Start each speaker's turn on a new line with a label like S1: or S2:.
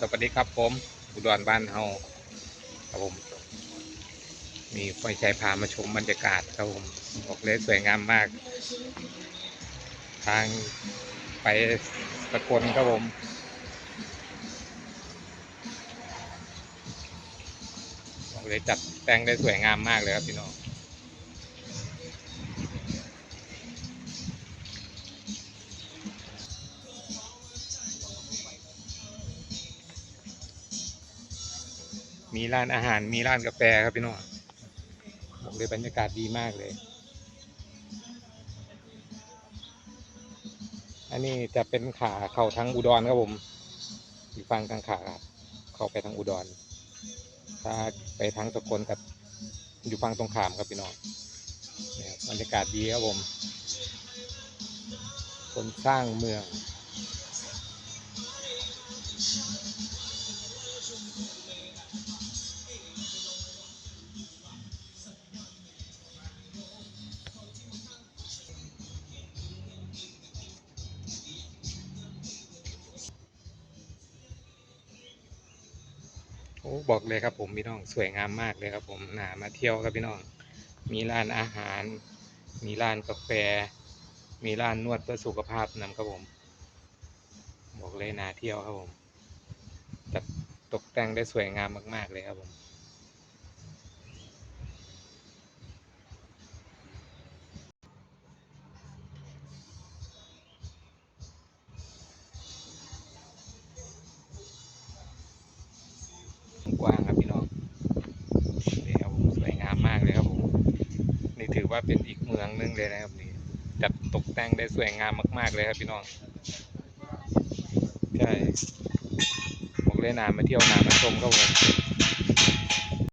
S1: สวัสดีครับผมอุดรบ้านเฮาครับผมมีไฟฉายพามาชมบรรยากาศครับผมบอกเลยสวยงามมาก ทางไปสกลครับผมบอกเลยจัดแต่งได้สวยงามมากเลยครับพี่น้อง มีร้านอาหารมีร้านกาแฟครับพี่น้องบอกเลยบรรยากาศดีมากเลย อันนี้จะเป็นขาเข้าทางอุดรครับผมอยู่ฝั่งทางขาครับเข้าไปทางอุดร ถ้าไปทางสกลกับอยู่ฝั่งตรงขามครับพี่น้องบรรยากาศดีครับผม คนสร้างเมือง อ้บอกเลยครับผมพี่น้องสวยงามมากเลยครับผมหนามาเที่ยวครับพี่น้อง มีร้านอาหาร มีร้านกาแฟ มีร้านนวดเพื่อสุขภาพนำครับผม บอกเลยนาเที่ยวครับผมจัดตกแต่งได้สวยงามมาก ๆเลยครับผม อว่าเป็นอีกเมืองหนึงเลยนะครับนี่จัดตกแต่งได้สวยงามมาก ๆ เลยครับพี่น้องใช่บอกเลยนามาเที่ยวนามาชมครับผม